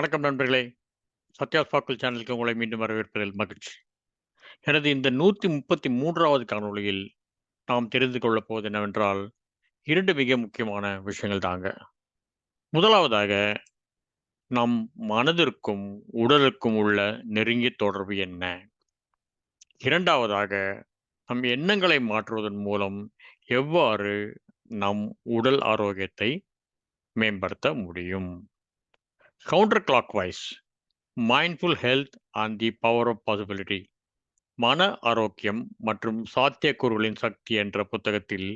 வணக்கம் நண்பர்களே. சத்யா ஸ்பாக்கிள் சேனலுக்கு உங்களை மீண்டும் வரவேற்பதில் மகிழ்ச்சி. எனது இந்த நூற்றி முப்பத்தி மூன்றாவது காணொளியில் நாம் தெரிந்து கொள்ளப் போவது என்னவென்றால் இரண்டு மிக முக்கியமான விஷயங்கள் தாங்க. முதலாவதாக நம் மனதிற்கும் உடலுக்கும் உள்ள நெருங்கிய தொடர்பு என்ன? இரண்டாவதாக நம் எண்ணங்களை மாற்றுவதன் மூலம் எவ்வாறு நம் உடல் ஆரோக்கியத்தை மேம்படுத்த முடியும்? Counter clockwise mindful health and the power of possibility மன ஆரோக்கியம் மற்றும் சாத்தியக்கூறுகளின் சக்தி என்ற புத்தகத்தில்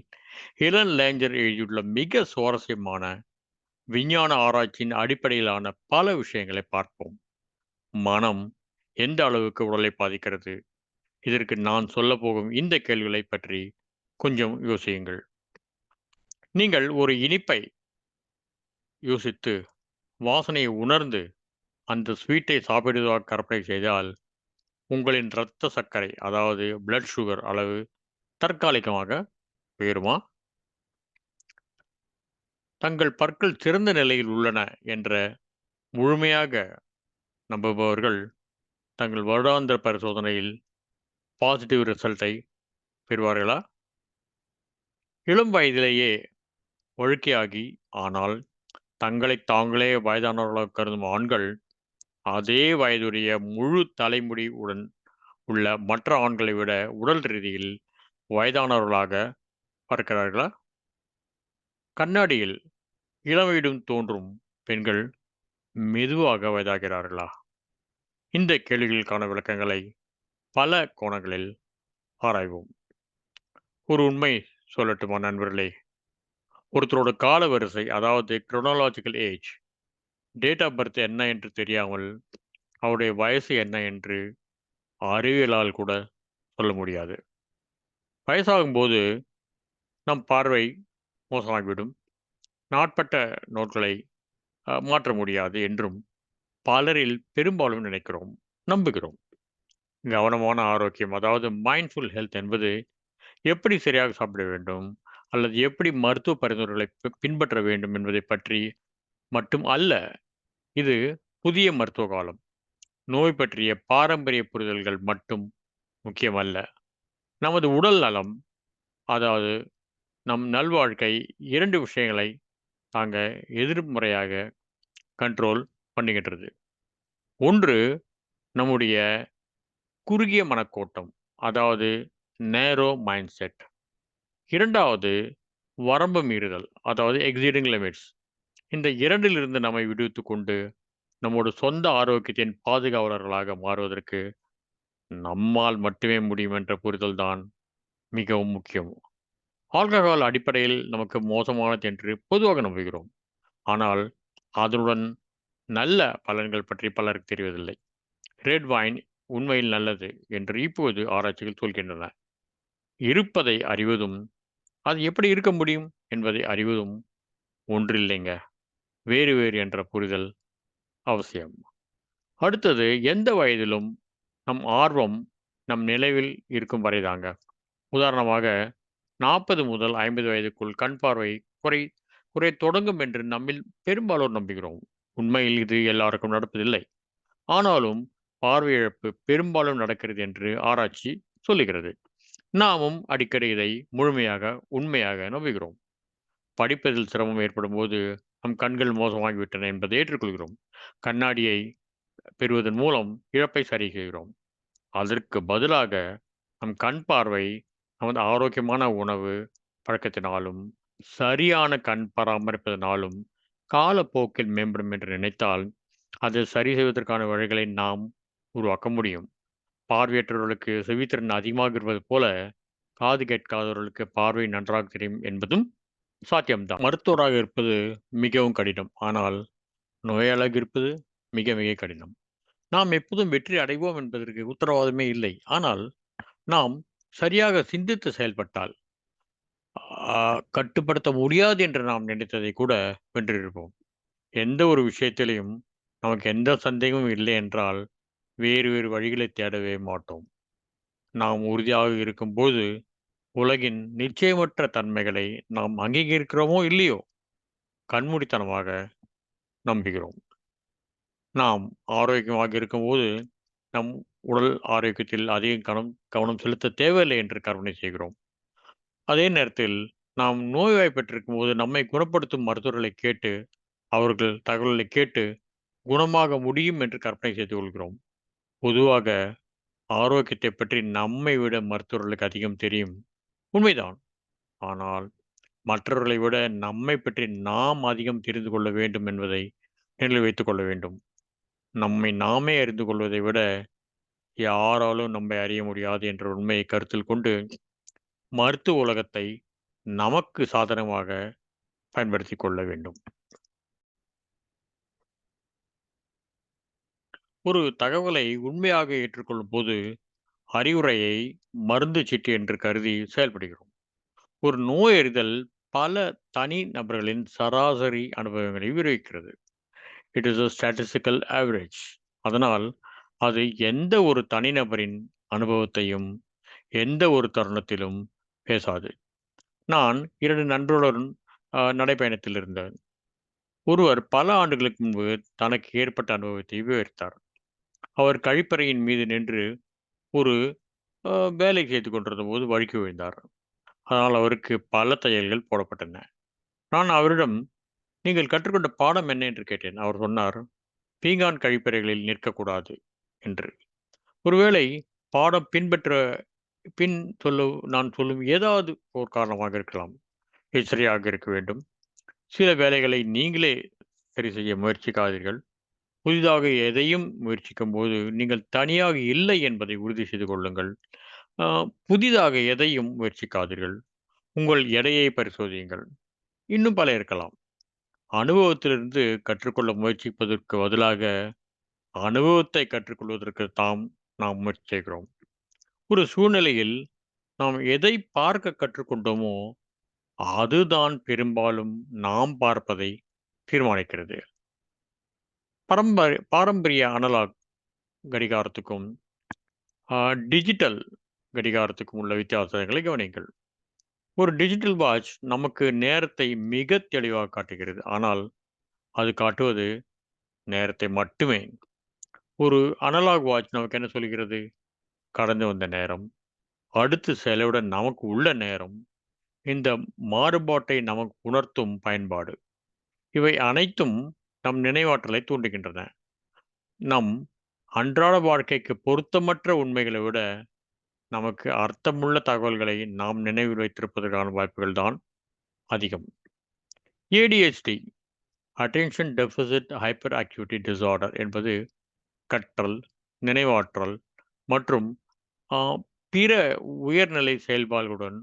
ஹிலன் லேஞ்சர் எழுதியுள்ள மிக சுவாரஸ்யமான விஞ்ஞான ஆராய்ச்சியின் அடிப்படையிலான பல விஷயங்களை பார்ப்போம். மனம் எந்த அளவுக்கு உடலை பாதிக்கிறது? இதற்கு நான் சொல்ல போகும் இந்த கேள்விகளை பற்றி கொஞ்சம் யோசியுங்கள். நீங்கள் ஒரு இனிப்பை யோசித்து வாசனையை உணர்ந்து அந்த ஸ்வீட்டை சாப்பிடுவதாக கற்பனை செய்தால் உங்களின் இரத்த சர்க்கரை அதாவது பிளட் சுகர் அளவு தற்காலிகமாக உயருமா? தங்கள் பற்கள் சிறந்த நிலையில் உள்ளன என்ற முழுமையாக நம்புபவர்கள் தங்கள் வருடாந்திர பரிசோதனையில் பாசிட்டிவ் ரிசல்ட்டை பெறுவார்களா? இளம் வயதிலேயே ஒழுக்கையாகி ஆனால் தங்களை தாங்களே வயதானவர்களாக கருதும் ஆண்கள் அதே வயதுடைய முழு தலைமுடி உடன் உள்ள மற்ற ஆண்களை விட உடல் ரீதியில் வயதானவர்களாக பார்க்கிறார்களா? கண்ணாடியில் இளவயிடும் தோன்றும் பெண்கள் மெதுவாக வயதாகிறார்களா? இந்த கேள்விகளுக்கான விளக்கங்களை பல கோணங்களில் ஆராய்வோம். ஒரு உண்மை சொல்லட்டுமா நண்பர்களே? ஒருத்தரோட கால வரிசை அதாவது chronological age date of birth என்ன என்று தெரியாமல் அவருடைய வயசு என்ன என்று அறிவியலால் கூட சொல்ல முடியாது. வயசாகும்போது நம் பார்வை மோசமாகிவிடும். நாட்பட்ட நோட்களை மாற்ற முடியாது என்றும் பலரில் பெரும்பாலும் நினைக்கிறோம் நம்புகிறோம். கவனமான ஆரோக்கியம் அதாவது மைண்ட்ஃபுல் ஹெல்த் என்பது எப்படி சரியாக சாப்பிட வேண்டும் அல்லது எப்படி மருத்துவ பரிந்துரைகளை பின்பற்ற வேண்டும் என்பதை பற்றி மட்டும் அல்ல இது புதிய மருத்துவ காலம். நோய் பற்றிய பாரம்பரிய புரிதல்கள் மட்டும் முக்கியமல்ல. நமது உடல் நலம் அதாவது நம் நல்வாழ்க்கை இரண்டு விஷயங்களை நாங்கள் எதிர்முறையாக கண்ட்ரோல் பண்ணுகின்றது. ஒன்று நம்முடைய குறுகிய மனக்கோட்டம் அதாவது நேரோ மைண்ட் செட் இரண்டாவது வரம்பு மீறுதல் அதாவது எக்ஸீடிங் லிமிட்ஸ் இந்த இரண்டிலிருந்து நம்மை விடுவித்து கொண்டு நம்மோட சொந்த ஆரோக்கியத்தின் பாதுகாவலர்களாக மாறுவதற்கு நம்மால் மட்டுமே முடியும் என்ற புரிதல் தான் மிகவும் முக்கியம். ஆல்கஹால் அடிப்படையில் நமக்கு மோசமானது என்று பொதுவாக நம்புகிறோம். ஆனால் அதனுடன் நல்ல பலன்கள் பற்றி பலருக்கு தெரிவதில்லை. ரெட் வைன் உண்மையில் நல்லது என்று இப்போது ஆராய்ச்சிகள் சொல்கின்றன. இருப்பதை அறிவதும் அது எப்படி இருக்க முடியும் என்பதை அறிவதும் ஒன்றில்லைங்க. வேறு வேறு என்ற புரிதல் அவசியம். அடுத்தது எந்த வயதிலும் நம் ஆர்வம் நம் நிலைவில் இருக்கும் வரைதாங்க. உதாரணமாக நாற்பது முதல் ஐம்பது வயதுக்குள் கண் பார்வை குறை குறை தொடங்கும் என்று நம்மில் பெரும்பாலோர் நம்புகிறோம். உண்மையில் இது எல்லாருக்கும் நடப்பதில்லை. ஆனாலும் பார்வை இழப்பு பெரும்பாலும் நடக்கிறது என்று ஆராய்ச்சி சொல்லுகிறது. நாமும் அடிக்கடி இதை முழுமையாக உண்மையாக நம்புகிறோம். படிப்பதில் சிரமம் ஏற்படும் போது நம் கண்கள் மோசமாகிவிட்டன என்பதை ஏற்றுக்கொள்கிறோம். கண்ணாடியை பெறுவதன் மூலம் இழப்பை சரி செய்கிறோம் அதற்கு பதிலாக நம் கண் பார்வை நமது ஆரோக்கியமான உணவு பழக்கத்தினாலும் சரியான கண் பராமரிப்பதனாலும் காலப்போக்கில் மேம்படும் என்று நினைத்தால் அதை சரி செய்வதற்கான வழிகளை நாம் உருவாக்க முடியும். பார்வையற்றவர்களுக்கு செவித்திறன் அதிகமாக இருப்பது போல காது கேட்காதவர்களுக்கு பார்வை நன்றாக தெரியும் என்பதும் சாத்தியம்தான். மருத்துவராக இருப்பது மிகவும் கடினம். ஆனால் நோயாளாக இருப்பது மிக மிக கடினம். நாம் எப்போதும் வெற்றி அடைவோம் என்பதற்கு உத்தரவாதமே இல்லை. ஆனால் நாம் சரியாக சிந்தித்து செயல்பட்டால் கட்டுப்படுத்த முடியாது என்று நாம் நினைத்ததை கூட வென்றிருப்போம். எந்த ஒரு விஷயத்திலையும் நமக்கு எந்த சந்தேகமும் இல்லை என்றால் வேறு வேறு வழிகளை தேடவே மாட்டோம். நாம் உறுதியாக இருக்கும்போது உலகின் நிச்சயமற்ற தன்மைகளை நாம் அங்கீகரிக்கிறோமோ இல்லையோ கண்மூடித்தனமாக நம்புகிறோம். நாம் ஆரோக்கியமாக இருக்கும்போது நம் உடல் ஆரோக்கியத்தில் அதிகம் கவனம் கவனம் செலுத்த தேவையில்லை என்று கற்பனை செய்கிறோம். அதே நேரத்தில் நாம் நோய்வாய்ப்பட்டிருக்கும் போது நம்மை குணப்படுத்தும் மருத்துவர்களை கேட்டு அவர்கள் தகவல்களை கேட்டு குணமாக முடியும் என்று கற்பனை செய்து கொள்கிறோம். பொதுவாக ஆரோக்கியத்தை பற்றி நம்மை விட மருத்துவர்களுக்கு அதிகம் தெரியும். உண்மைதான். ஆனால் மற்றவர்களை விட நம்மை பற்றி நாம் அதிகம் தெரிந்து கொள்ள வேண்டும் என்பதை நினைவில் வைத்துக் கொள்ள வேண்டும். நம்மை நாமே அறிந்து கொள்வதை விட யாராலும் நம்மை அறிய முடியாது என்ற உண்மையை கருத்தில் கொண்டு மருத்துவ உலகத்தை நமக்கு சாதனமாக பயன்படுத்தி கொள்ள வேண்டும். ஒரு தகவலை உண்மையாக ஏற்றுக்கொள்ளும் போது அறிவுரையை மருந்து சீட்டு என்று கருதி செயல்படுகிறோம். ஒரு நோயறிதல் பல தனி நபர்களின் சராசரி அனுபவங்களை விவரிக்கிறது. It is a statistical average அதனால் அது எந்த ஒரு தனிநபரின் அனுபவத்தையும் எந்த ஒரு தருணத்திலும் பேசாது. நான் இரண்டு நண்பர்களுடன் நடைப்பயணத்தில் இருந்தேன். ஒருவர் பல ஆண்டுகளுக்கு முன்பு தனக்கு ஏற்பட்ட அனுபவத்தை விவரித்தார். அவர் கழிப்பறையின் மீது நின்று ஒரு வேலை செய்து கொண்டிருந்த போது வழுக்கி விழுந்தார். அதனால் அவருக்கு பல தையல்கள் போடப்பட்டன. நான் அவரிடம் நீங்கள் கற்றுக்கொண்ட பாடம் என்ன? என்று கேட்டேன். அவர் சொன்னார் பீங்கான் கழிப்பறைகளில் நிற்கக்கூடாது என்று. ஒருவேளை பாடம் பின்பற்ற பின் சொல்ல நான் சொல்லும் ஏதாவது ஒரு காரணமாக இருக்கலாம். எச்சரியாக இருக்க வேண்டும். சில வேலைகளை நீங்களே சரி செய்ய முயற்சிக்காதீர்கள். புதிதாக எதையும் முயற்சிக்கும் போது நீங்கள் தனியாக இல்லை என்பதை உறுதி செய்து கொள்ளுங்கள். புதிதாக எதையும் முயற்சிக்காதீர்கள். உங்கள் எடையை பரிசோதியுங்கள். இன்னும் பல இருக்கலாம். அனுபவத்திலிருந்து கற்றுக்கொள்ள முயற்சிப்பதற்கு பதிலாக அனுபவத்தை கற்றுக்கொள்வதற்கு தாம் நாம் முயற்சி செய்கிறோம். ஒரு சூழ்நிலையில் நாம் எதை பார்க்க கற்றுக்கொண்டோமோ அதுதான் பெரும்பாலும் நாம் பார்ப்பதை தீர்மானிக்கிறது. பரம்பரை பாரம்பரிய அனலாக் கடிகாரத்துக்கும் டிஜிட்டல் கடிகாரத்துக்கும் உள்ள வித்தியாசங்களை கவனிங்கள் ஒரு டிஜிட்டல் வாட்ச் நமக்கு நேரத்தை மிக தெளிவாக காட்டுகிறது. ஆனால் அது காட்டுவது நேரத்தை மட்டுமே. ஒரு அனலாக் வாட்ச் நமக்கு என்ன சொல்கிறது? கடந்து வந்த நேரம் அடுத்து செலவிட நமக்கு உள்ள நேரம் இந்த மாறுபாட்டை நமக்கு உணர்த்தும் பயன்பாடு. இவை அனைத்தும் நம் நினைவாற்றலை தூண்டுகின்றன. நம் அன்றாட வாழ்க்கைக்கு பொருத்தமற்ற உண்மைகளை விட நமக்கு அர்த்தமுள்ள தகவல்களை நாம் நினைவில் வைத்திருப்பதற்கான வாய்ப்புகள் தான் அதிகம். ADHD attention deficit hyperactivity disorder என்பது கற்றல் நினைவாற்றல் மற்றும் பிற உயர்நிலை செயல்பாடுகளுடன்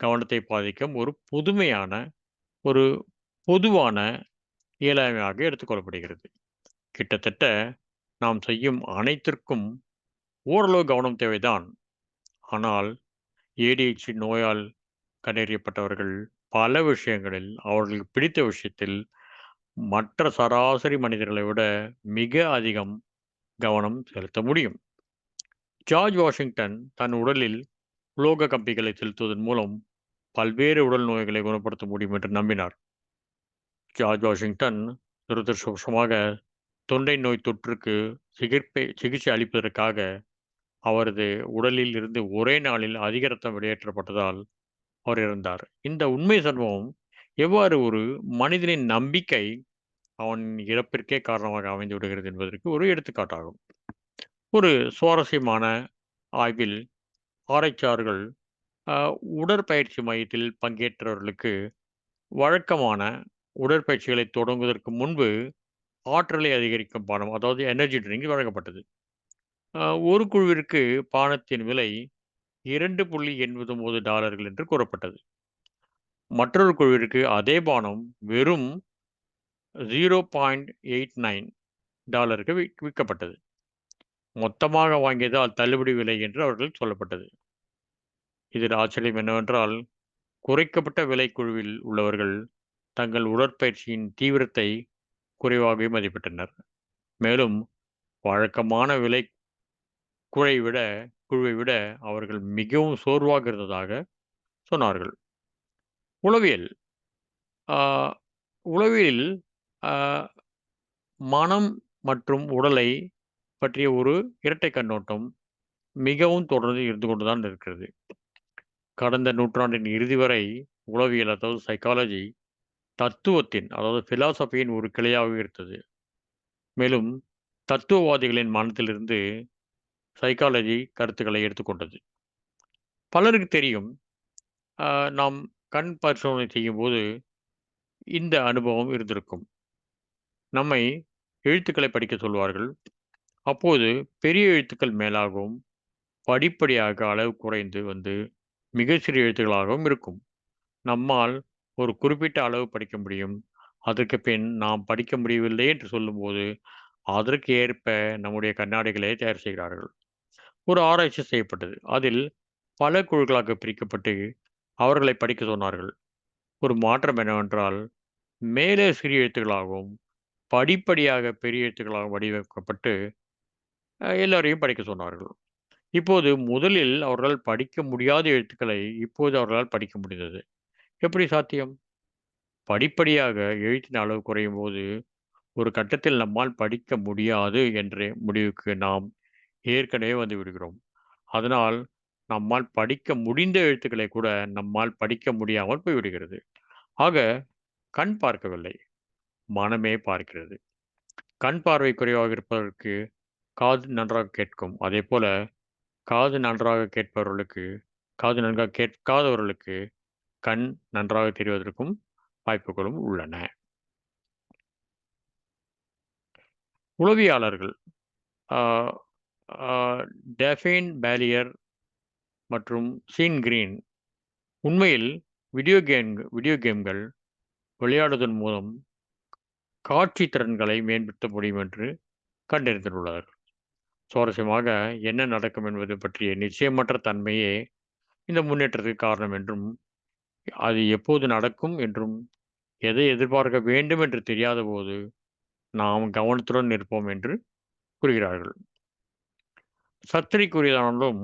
கவனத்தை பாதிக்கும் ஒரு புதுமையான ஒரு பொதுவான இயலாமையாக எடுத்துக்கொள்ளப்படுகிறது. கிட்டத்தட்ட நாம் செய்யும் அனைத்திற்கும் ஓரளவு கவனம் தேவைதான். ஆனால் ஏடிஹெச்டி நோயால் கண்டறியப்பட்டவர்கள் பல விஷயங்களில் அவர்களுக்கு பிடித்த விஷயத்தில் மற்ற சராசரி மனிதர்களை விட மிக அதிகம் கவனம் செலுத்த முடியும். ஜார்ஜ் வாஷிங்டன் தன் உடலில் உலோக கம்பிகளை செலுத்துவதன் மூலம் பல்வேறு உடல் நோய்களை குணப்படுத்த முடியும் என்று நம்பினார். ஜார்ஜ் வாஷிங்டன் துரதிருஷ்டவசமாக தொண்டை நோய் தொற்றுக்கு சிகிச்சை சிகிச்சை அளிப்பதற்காக அவரது உடலில் இருந்து ஒரே நாளில் அதிக ரத்தம் வெளியேற்றப்பட்டதால் அவர் இறந்தார். இந்த உண்மை சம்பவம் எவ்வாறு ஒரு மனிதனின் நம்பிக்கை அவன் இறப்பிற்கே காரணமாக அமைந்து விடுகிறது என்பதற்கு ஒரு எடுத்துக்காட்டாகும். ஒரு சுவாரஸ்யமான ஆய்வில் ஆராய்ச்சியாளர்கள் உடற்பயிற்சி மையத்தில் பங்கேற்றவர்களுக்கு வழக்கமான உடற்பயிற்சிகளை தொடங்குவதற்கு முன்பு ஆற்றலை அதிகரிக்கும் பானம் அதாவது எனர்ஜி ட்ரிங்க் வழங்கப்பட்டது. ஒரு குழுவிற்கு பானத்தின் விலை இரண்டு புள்ளி எண்பது ஒன்பது டாலர்கள் என்று கூறப்பட்டது. மற்றொரு குழுவிற்கு அதே பானம் வெறும் ஜீரோ பாயிண்ட் எயிட் நைன் டாலருக்கு விற்கப்பட்டது. மொத்தமாக வாங்கியதால் தள்ளுபடி விலை என்று அவர்கள் சொல்லப்பட்டது. இதில் ஆச்சரியம் என்னவென்றால் குறைக்கப்பட்ட விலை குழுவில் உள்ளவர்கள் தங்கள் உடற்பயிற்சியின் தீவிரத்தை குறைவாகவே மதிப்பிட்டனர். மேலும் வழக்கமான விலை குழை விட குழுவை விட அவர்கள் மிகவும் சோர்வாக இருந்ததாக சொன்னார்கள். உளவியல். உளவியலில் மனம் மற்றும் உடலை பற்றிய ஒரு இரட்டை கண்ணோட்டம் மிகவும் தொடர்ந்து இருந்து கொண்டுதான் இருக்கிறது. கடந்த நூற்றாண்டின் இறுதி வரை உளவியல் அதாவது சைக்காலஜி தத்துவத்தின் அதாவது பிலாசபியின் ஒரு கிளையாக இருந்தது மேலும் தத்துவவாதிகளின் மனத்திலிருந்து சைக்காலஜி கருத்துக்களை எடுத்துக்கொண்டது. பலருக்கு தெரியும் நாம் கண் பரிசோதனை செய்யும்போது இந்த அனுபவம் இருந்திருக்கும். நம்மை எழுத்துக்களை படிக்க சொல்வார்கள். அப்போது பெரிய எழுத்துக்கள் மேலாகவும் படிப்படியாக அளவு குறைந்து வந்து மிக சிறிய எழுத்துக்களாகவும் இருக்கும். நம்மால் ஒரு குறிப்பிட்ட அளவு படிக்க முடியும். அதற்கு பின் நாம் படிக்க முடியவில்லை என்று சொல்லும்போது அதற்கு ஏற்ப நம்முடைய கண்ணாடிகளை தயார் செய்கிறார்கள். ஒரு ஆராய்ச்சி செய்யப்பட்டது. அதில் பல குழுக்களாக பிரிக்கப்பட்டு அவர்களை படிக்க சொன்னார்கள். ஒரு மாற்றம் என்னவென்றால் மேலே சிறிய எழுத்துக்களாகவும் படிப்படியாக பெரிய எழுத்துக்களாகவும் வடிவமைக்கப்பட்டு எல்லோரையும் எல்லாரையும் படிக்க சொன்னார்கள். இப்போது முதலில் அவர்களால் படிக்க முடியாத எழுத்துக்களை இப்போது அவர்களால் படிக்க முடிந்தது. எப்படி சாத்தியம்? படிப்படியாக எழுத்தின் அளவு குறையும் போது ஒரு கட்டத்தில் நம்மால் படிக்க முடியாது என்ற முடிவுக்கு நாம் ஏற்கனவே வந்து விடுகிறோம். அதனால் நம்மால் படிக்க முடிந்த எழுத்துக்களை கூட நம்மால் படிக்க முடியாமல் போய்விடுகிறது. ஆக கண் பார்க்கவில்லை மனமே பார்க்கிறது. கண் பார்வை குறைவாக இருப்பதற்கு காது நன்றாக கேட்கும். அதே போல காது நன்றாக கேட்பவர்களுக்கு காது நன்றாக கேட்காதவர்களுக்கு கண் நன்றாக தெரிவதற்கும் வாய்ப்புகளும் உள்ளன. உளவியாளர்கள் டெஃபின் பேலியர் மற்றும் சீன் கிரீன் உண்மையில் வீடியோ கேம் வீடியோ கேம்கள் விளையாடுவதன் மூலம் காட்சி திறன்களை மேம்படுத்த முடியும் என்று கண்டறிந்துள்ளார்கள் சுவாரஸ்யமாக என்ன நடக்கும் என்பது பற்றிய நிச்சயமற்ற தன்மையே இந்த முன்னேற்றத்துக்கு காரணம் என்றும் அது எப்போது நடக்கும் என்றும் எதை எதிர்பார்க்க வேண்டும் என்று தெரியாத போது நாம் கவனத்துடன் இருப்போம் என்று கூறுகிறார்கள். சர்ச்சைக்குரியதானாலும்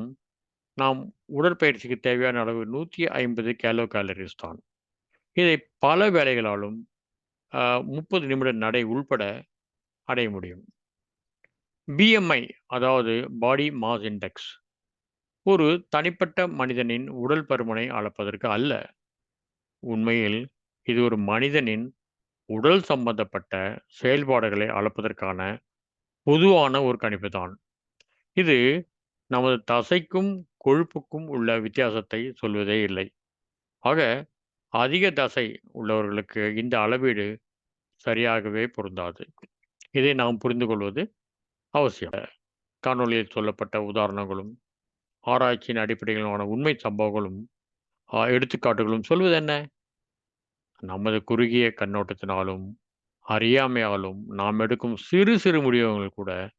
நாம் உடற்பயிற்சிக்கு தேவையான அளவு நூற்றி ஐம்பது கேலோ கேலரிஸ் தான். இதை பல வேலைகளாலும் முப்பது நிமிட நடை உள்பட அடைய முடியும். பிஎம்ஐ அதாவது பாடி மாஸ் இண்டெக்ஸ் ஒரு தனிப்பட்ட மனிதனின் உடல் பருமனை அளப்பதற்கு அல்ல. உண்மையில் இது ஒரு மனிதனின் உடல் சம்பந்தப்பட்ட செயல்பாடுகளை அளப்பதற்கான பொதுவான ஒரு கணிப்பு தான். இது நமது தசைக்கும் கொழுப்புக்கும் உள்ள வித்தியாசத்தை சொல்வதே இல்லை. ஆக அதிக தசை உள்ளவர்களுக்கு இந்த அளவீடு சரியாகவே பொருந்தாது. இதை நாம் புரிந்து கொள்வது அவசியம். காணொலியில் சொல்லப்பட்ட உதாரணங்களும் ஆராய்ச்சியின் அடிப்படையிலான உண்மை சம்பவங்களும் எடுத்துக்காட்டுகளும் சொல்வது என்ன நமது குறுகிய கண்ணோட்டத்தினாலும் அறியாமையாலும் நாம் எடுக்கும் சிறு சிறு முடிவுகள் கூட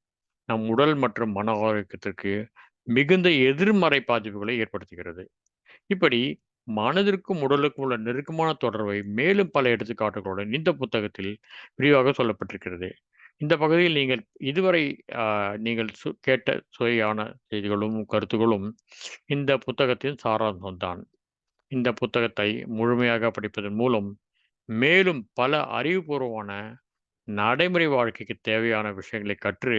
நம் உடல் மற்றும் மன ஆரோக்கியத்திற்கு மிகுந்த எதிர்மறை பாதிப்புகளை ஏற்படுத்துகிறது. இப்படி மனதிற்கும் உடலுக்கும் உள்ள நெருக்கமான தொடர்பை மேலும் பல எடுத்துக்காட்டுகளுடன் இந்த புத்தகத்தில் விரிவாக சொல்லப்பட்டிருக்கிறது. இந்த பகுதியில் நீங்கள் இதுவரை நீங்கள் சு- கேட்ட சுவையான செய்திகளும் கருத்துகளும் இந்த புத்தகத்தின் சாராம்சம்தான். இந்த புத்தகத்தை முழுமையாக படிப்பதன் மூலம் மேலும் பல அறிவுபூர்வமான நடைமுறை வாழ்க்கைக்கு தேவையான விஷயங்களை கற்று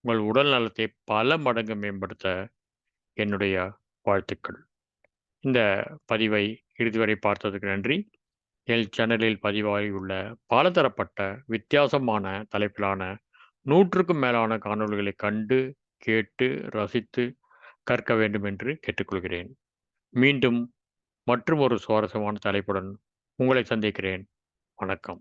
உங்கள் உடல் நலத்தை பல மடங்கு மேம்படுத்த என்னுடைய வாழ்த்துக்கள். இந்த பதிவை இறுதி வரை பார்த்ததுக்கு நன்றி. என் சேனலில் பதிவாகியுள்ள பலதரப்பட்ட வித்தியாசமான தலைப்பிலான நூற்றுக்கும் மேலான காணொலிகளை கண்டு கேட்டு ரசித்து கற்க வேண்டும் என்று கேட்டுக்கொள்கிறேன். மீண்டும் மற்றும் ஒரு சுவாரஸ்யமான தலைப்புடன் உங்களை சந்திக்கிறேன். வணக்கம்.